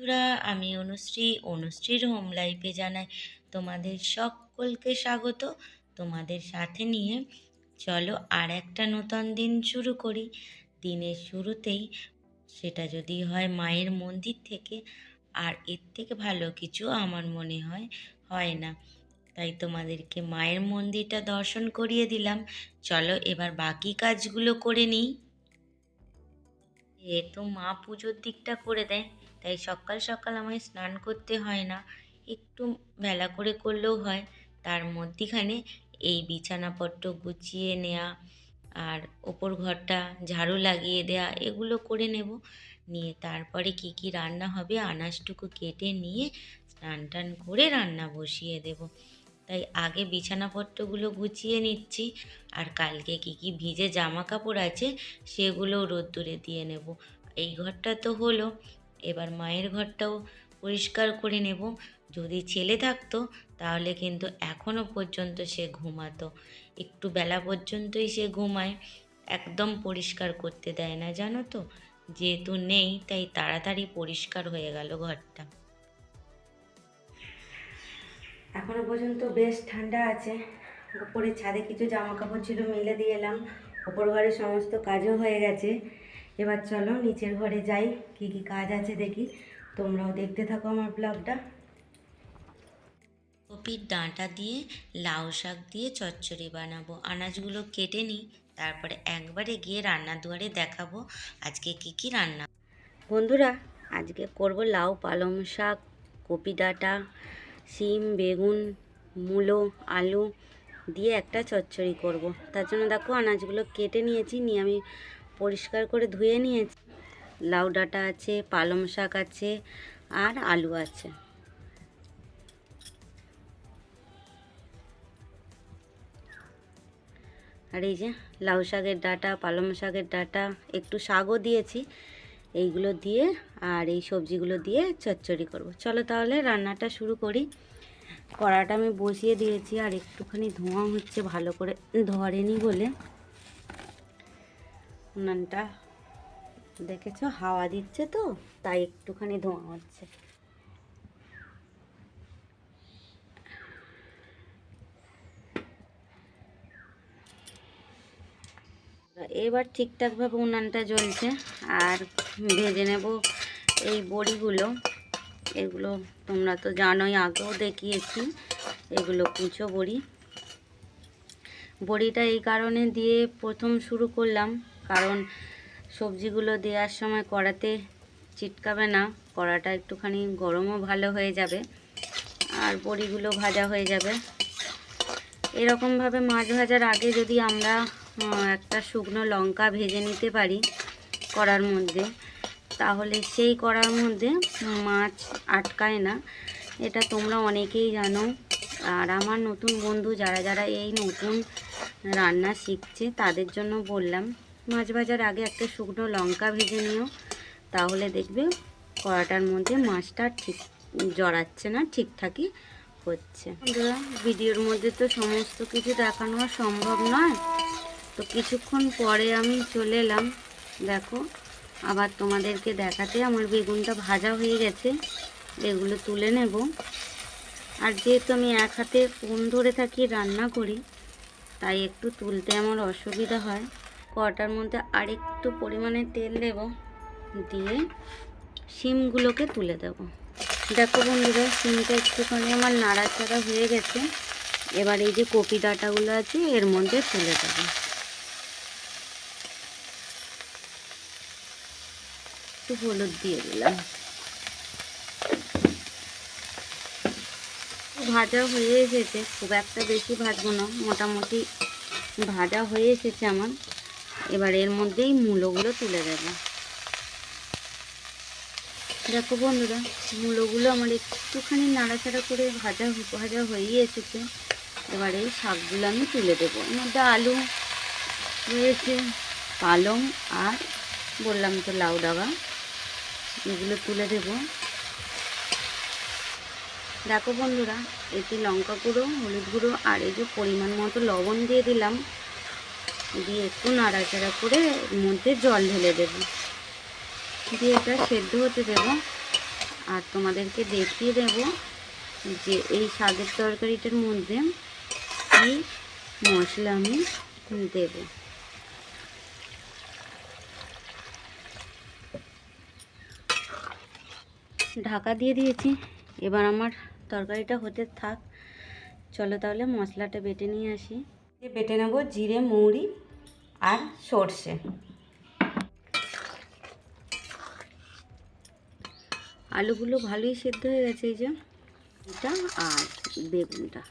বন্ধুরা, আমি অনুশ্রী। অনুশ্রীর হোম লাইফে জানাই তোমাদের সকলকে স্বাগত। তোমাদের সাথে নিয়ে চলো আর একটা নতুন দিন শুরু করি। দিনের শুরুতেই সেটা যদি হয় মায়ের মন্দির থেকে, আর এর থেকে ভালো কিছু আমার মনে হয় হয় না। তাই তোমাদেরকে মায়ের মন্দিরটা দর্শন করিয়ে দিলাম। চলো এবার বাকি কাজগুলো করে নিই। এ তো মা পুজোর দিকটা করে দেয়। তাই সকাল সকাল আমায় স্নান করতে হয় না। একটু বেলা করে করলেও হয়। তার মধ্যিখানে এই বিছানাপত্র গুছিয়ে নেওয়া আর ওপর ঘরটা ঝাড়ু লাগিয়ে দেয়া, এগুলো করে নেব। নিয়ে তারপরে কি কি রান্না হবে আনাজটুকু কেটে নিয়ে স্নান টান করে রান্না বসিয়ে দেব। তাই আগে বিছানাপত্রগুলো গুছিয়ে নিচ্ছি আর কালকে কি কি ভিজে জামা কাপড় আছে সেগুলো রোদ্দুরে দিয়ে নেব। এই ঘরটা তো হলো এবার মায়ের ঘরটাও পরিষ্কার করে নেব। যদি ছেলে থাকতো, তাহলে কিন্তু এখনও পর্যন্ত সে ঘুমাতো। একটু বেলা পর্যন্তই সে ঘুমায়। একদম পরিষ্কার করতে দেয় না, জানো তো? যেহেতু নেই, তাই তাড়াতাড়ি পরিষ্কার হয়ে গেল ঘরটা। এখনও পর্যন্ত বেশ ঠান্ডা আছে। উপরে ছাদে কিছু জামা কাপড় ছিল, মেলে দিয়ে এলাম। ওপর ঘরে সমস্ত কাজও হয়ে গেছে। এবার চলো নিচের ঘরে যাই কি কি কাজ আছে দেখি। তোমরাও দেখতে থাকো আমার ব্লগটা। কপির ডাঁটা দিয়ে লাউ শাক দিয়ে চচ্চড়ি বানাবো। আনাজগুলো কেটে নিই তারপরে একবারে গিয়ে রান্না দুয়ারে দেখাবো আজকে কি কি রান্না। বন্ধুরা আজকে করব লাউ পালং শাক কপি ডাঁটা শিম বেগুন মূলো আলু দিয়ে একটা চচ্চড়ি করব। তার জন্য দেখো আনাজগুলো কেটে নিয়েছি নিয়ে আমি পরিষ্কার করে ধুয়ে নিয়েছি। লাউ ডাঁটা আছে, পালং শাক আছে, আর আলু আছে। আর এই যে লাউ শাকের ডাঁটা, পালং শাকের ডাঁটা, একটু শাকও দিয়েছি। এইগুলো দিয়ে আর এই সবজিগুলো দিয়ে চচ্চড়ি করব। চলো তাহলে রান্নাটা শুরু করি। কড়াটা আমি বসিয়ে দিয়েছি আর একটুখানি ধোঁয়া হচ্ছে ভালো করে ধরেনি বলে। উনানটা দেখেছ? হাওয়া দিচ্ছে তো, তাই একটুখানি ধোঁয়া হচ্ছে। এবার ঠিকঠাকভাবে উনানটা জ্বলছে, আর ভেজে নেব এই বড়িগুলো। এগুলো তোমরা তো জানোই, আগেও দেখিয়েছি, এগুলো কুচো বড়ি। বড়িটা এই কারণে দিয়ে প্রথম শুরু করলাম। কারণ সবজিগুলো দেওয়ার সময় কড়াতে চিটকাবে না, কড়াটা একটুখানি গরমও ভালো হয়ে যাবে আর বড়িগুলো ভাজা হয়ে যাবে। এরকমভাবে মাছ ভাজার আগে যদি আমরা একটা শুকনো লঙ্কা ভেজে নিতে পারি কড়ার মধ্যে, তাহলে সেই কড়ার মধ্যে মাছ আটকায় না। এটা তোমরা অনেকেই জানো। আর আমার নতুন বন্ধু যারা যারা এই নতুন রান্না শিখছে, তাদের জন্য বললাম মাছ ভাজার আগে একটা শুকনো লঙ্কা ভেজে নিও। তাহলে দেখবে কড়াটার মধ্যে মাছটা ঠিক জড়াচ্ছে না, ঠিকঠাকই হচ্ছে। ভিডিওর মধ্যে তো সমস্ত কিছু দেখানো সম্ভব নয়। তো কিছুক্ষণ পরে আমি চলে এলাম। দেখো, আবার তোমাদেরকে দেখাতে আমার বেগুনটা ভাজা হয়ে গেছে। এগুলো তুলে নেব। আর যেহেতু আমি এক হাতে ফোন ধরে থাকি, রান্না করি, তাই একটু তুলতে আমার অসুবিধা হয়। কটার মধ্যে আরেকটু পরিমাণে তেল দেব, দিয়ে শিমগুলোকে তুলে দেব। দেখো বন্ধুরা, শিমটা একটুখানি আমার নাড়াচাড়া হয়ে গেছে। এবার এই যে কপি ডাঁটাগুলো আছে, এর মধ্যে তুলে দেবো। একটু হলুদ দিয়ে দিলাম। ভাজা হয়ে এসেছে, খুব একটা বেশি ভাজবো না, মোটামুটি ভাজা হয়ে এসেছে আমার। এবার এর মধ্যেই মূলোগুলো তুলে দেব। দেখো বন্ধুরা, মূলোগুলো আমার একটুখানি নাড়াচাড়া করে ভাজা ভাজা হয়েই এসেছে। এবার এই শাকগুলো আমি তুলে দেবো। এর মধ্যে আলু রয়েছে, পালং আর বললাম তো লাউ ডাবা, এগুলো তুলে দেব। দেখো বন্ধুরা, এতে লঙ্কা গুঁড়ো, হলুদ গুঁড়ো আর এই যে পরিমাণ মতো লবণ দিয়ে দিলাম। দিয়ে একটু নাড়াচাড়া করে মধ্যে জল ঢেলে দেব। দিয়ে এটা সেদ্ধ হতে দেব। আর তোমাদেরকে দেখিয়ে দেব যে এই শাকের তরকারিটার মধ্যে এই মশলা আমি দেব। ঢাকা দিয়ে দিয়েছি। এবার আমার তরকারিটা হতে থাক। চলো তাহলে মশলাটা বেটে নিয়ে আসি। বেটে নেব জিরে, মৌরি আর সর্ষে। আলুগুলো ভালোই সেদ্ধ হয়ে গেছে এই যে। এটা আর বেগুনটা।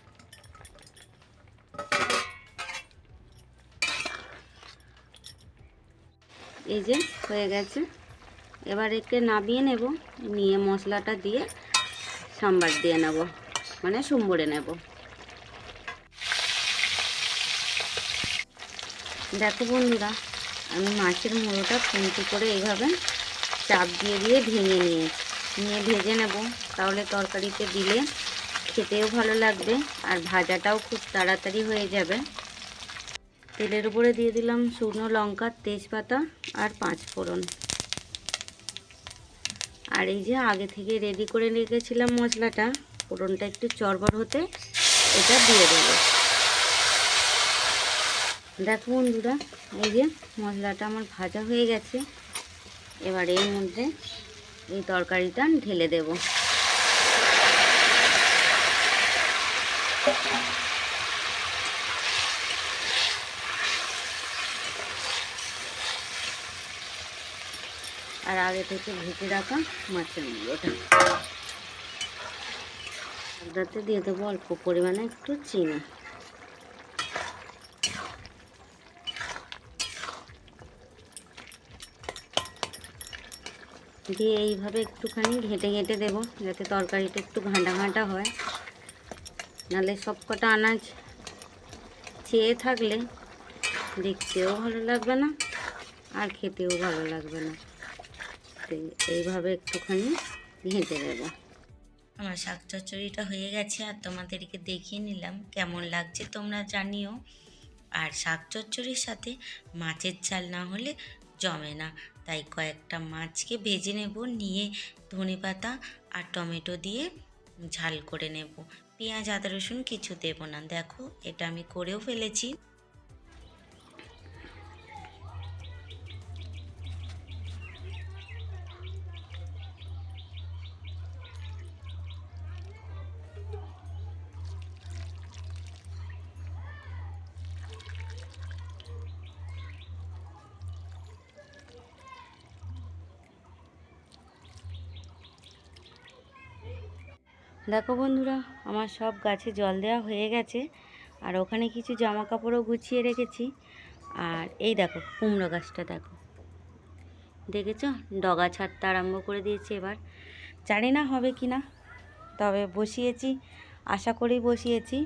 এই যে হয়ে গেছে। এবার একে নামিয়ে নেব, নিয়ে মশলাটা দিয়ে সাম্বার দিয়ে নেব মানে সম্বরে নেব। দেখো বন্ধুরা, আমি মাছের মুড়োটা খুন্তি করে এইভাবে চাপ দিয়ে দিয়ে ভেঙে নিয়েছি নিয়ে ভেজে নেব। তাহলে তরকারিতে দিলে খেতেও ভালো লাগবে আর ভাজাটাও খুব তাড়াতাড়ি হয়ে যাবে। তেলের উপরে দিয়ে দিলাম শুকনো লঙ্কা, তেজপাতা আর পাঁচ ফোড়ন। আর এই যে আগে থেকে রেডি করে রেখেছিলাম মশলাটা, ফোড়নটা একটু চরবর হতে এটা দিয়ে দেবো। দেখো বন্ধুরা, এই যে মশলাটা আমার ভাজা হয়ে গেছে। এবার এর মধ্যে এই তরকারিটা ঢেলে দেব। আর আগে থেকে ভেজে রাখা মাছের তাতে দিয়ে দেবো, অল্প পরিমাণে একটু চিনি। দিয়ে এইভাবে একটুখানি ঘেঁটে ঘেঁটে দেবো, যাতে তরকারিটা একটু ঘাঁটা ঘাঁটা হয়। নাহলে সব কটা আনাজ চেয়ে থাকলে দেখতেও ভালো লাগবে না, আর খেতেও ভালো লাগবে না। তো এইভাবে একটুখানি ঘেঁটে দেবো। আমার শাক চচ্চড়িটা হয়ে গেছে, আর তোমাদেরকে দেখিয়ে নিলাম কেমন লাগছে, তোমরা জানিও। আর শাক চচ্চড়ির সাথে মাছের ঝাল না হলে জমে না। তাই কয়েকটা মাছকে ভেজে নেব, নিয়ে ধনে পাতা আর টমেটো দিয়ে ঝাল করে নেব। পেঁয়াজ, আদা, রসুন কিছু দেব না। দেখো, এটা আমি করেও ফেলেছি। দেখো বন্ধুরা, আমার সব গাছে জল দেওয়া হয়ে গেছে, আর ওখানে কিছু জামা কাপড়ও গুছিয়ে রেখেছি। আর এই দেখো, কুমড়ো গাছটা দেখো। দেখেছ? ডগা ছাড়তে আরম্ভ করে দিয়েছি এবার। জানি না হবে কি না তবে বসিয়েছি, আশা করেই বসিয়েছি।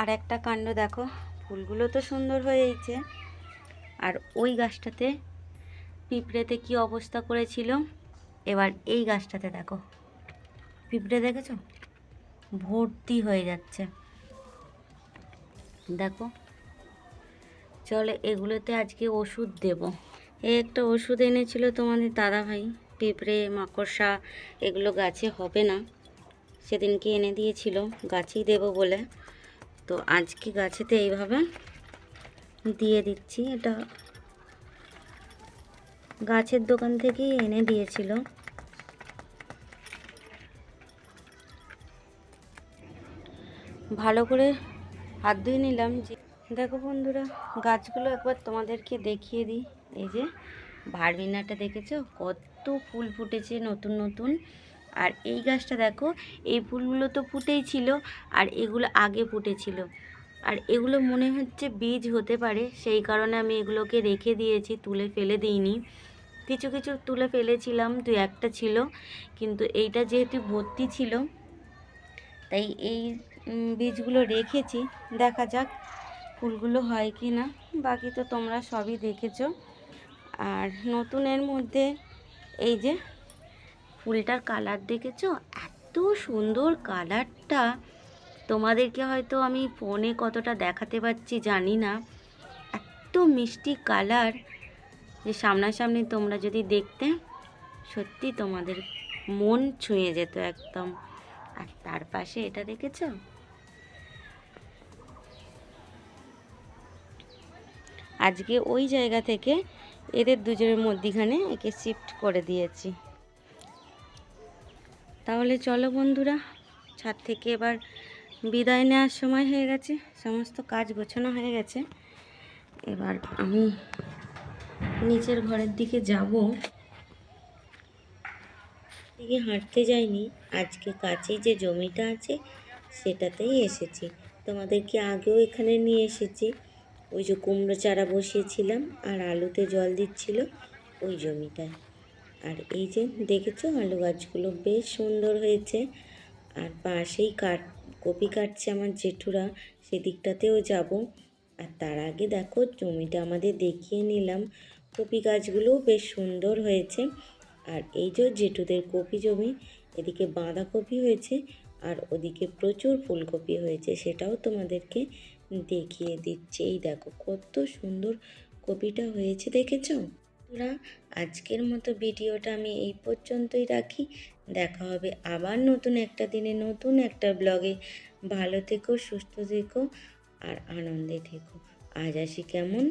আর একটা কাণ্ড দেখো, ফুলগুলো তো সুন্দর হয়েইছে আর ওই গাছটাতে পিঁপড়েতে কি অবস্থা করেছিল, এবার এই গাছটাতে দেখো। পিঁপড়ে দেখেছ? ভর্তি হয়ে যাচ্ছে। দেখো। চলে, এগুলোতে আজকে ওষুধ দেব। এই একটা ওষুধ এনেছিল তোমাদের দাদা ভাই পিঁপড়ে, মাকড়সা, এগুলো গাছে হবে না। সেদিনকে এনে দিয়েছিল, গাছেই দেব বলে। তো আজকে গাছেতে এইভাবে দিয়ে দিচ্ছি। এটা গাছের দোকান থেকেই এনে দিয়েছিল। ভালো করে হাত ধুয়ে নিলাম যে দেখো বন্ধুরা, গাছগুলো একবার তোমাদেরকে দেখিয়ে দিই। এই যে ভারমিনাটা দেখেছ? কত ফুল ফুটেছে নতুন নতুন। আর এই গাছটা দেখো, এই ফুলগুলো তো ফুটেই ছিল আর এগুলো আগে ফুটেছিল। আর এগুলো মনে হচ্ছে বীজ হতে পারে, সেই কারণে আমি এগুলোকে রেখে দিয়েছি, তুলে ফেলে দিইনি। কিছু কিছু তুলে ফেলেছিলাম দু একটা ছিল, কিন্তু এইটা যেহেতু ভর্তি ছিল, তাই এই বীজগুলো রেখেছি। দেখা যাক ফুলগুলো হয় কি না। বাকি তো তোমরা সবই দেখেছ। আর নতুনের মধ্যে এই যে ফুলটার কালার দেখেছ? এত সুন্দর কালারটা। তোমাদেরকে হয়তো আমি ফোনে কতটা দেখাতে পারছি জানি না। এত মিষ্টি কালার। যে সামনাসামনি তোমরা যদি দেখতে, সত্যি তোমাদের মন ছুঁয়ে যেত একদম। আর তার পাশে এটা দেখেছ? আজকে ওই জায়গা থেকে এদের দুজনের মধ্যিখানে একে শিফট করে দিয়েছি। তাহলে চলো বন্ধুরা, ছাদ থেকে এবার বিদায় নেওয়ার সময় হয়ে গেছে, সমস্ত কাজ গোছানো হয়ে গেছে। এবার আমি নিচের ঘরের দিকে যাব। দিকে হাঁটতে যাইনি, আজকে কাছেই যে জমিটা আছে সেটাতেই এসেছি। তোমাদেরকে আগেও এখানে নিয়ে এসেছি? ওই যে কুমড়ো চারা বসিয়েছিলাম আর আলুতে জল দিচ্ছিল ওই জমিটায়। আর এই যে দেখেছ আলু গাছগুলো বেশ সুন্দর হয়েছে। আর পাশেই কাট কপি কাটছে আমার জেঠুরা, সেদিকটাতেও যাব। আর তার আগে দেখো জমিটা আমাদের দেখিয়ে নিলাম। কপি গাছগুলোও বেশ সুন্দর হয়েছে। আর এই যে জেঠুদের কপি জমি, এদিকে বাঁধাকপি হয়েছে আর ওদিকে প্রচুর ফুলকপি হয়েছে, সেটাও তোমাদেরকে দেখিয়ে দিচ্ছে। এই দেখো কত সুন্দর কপিটা হয়েছে, দেখেছ? বন্ধুরা, আজকের মতো ভিডিওটা আমি এই পর্যন্তই রাখি। দেখা হবে আবার নতুন একটা দিনে, নতুন একটা ব্লগে। ভালো থেকো, সুস্থ থেকো আর আনন্দে থেকো। আজ আসি কেমন?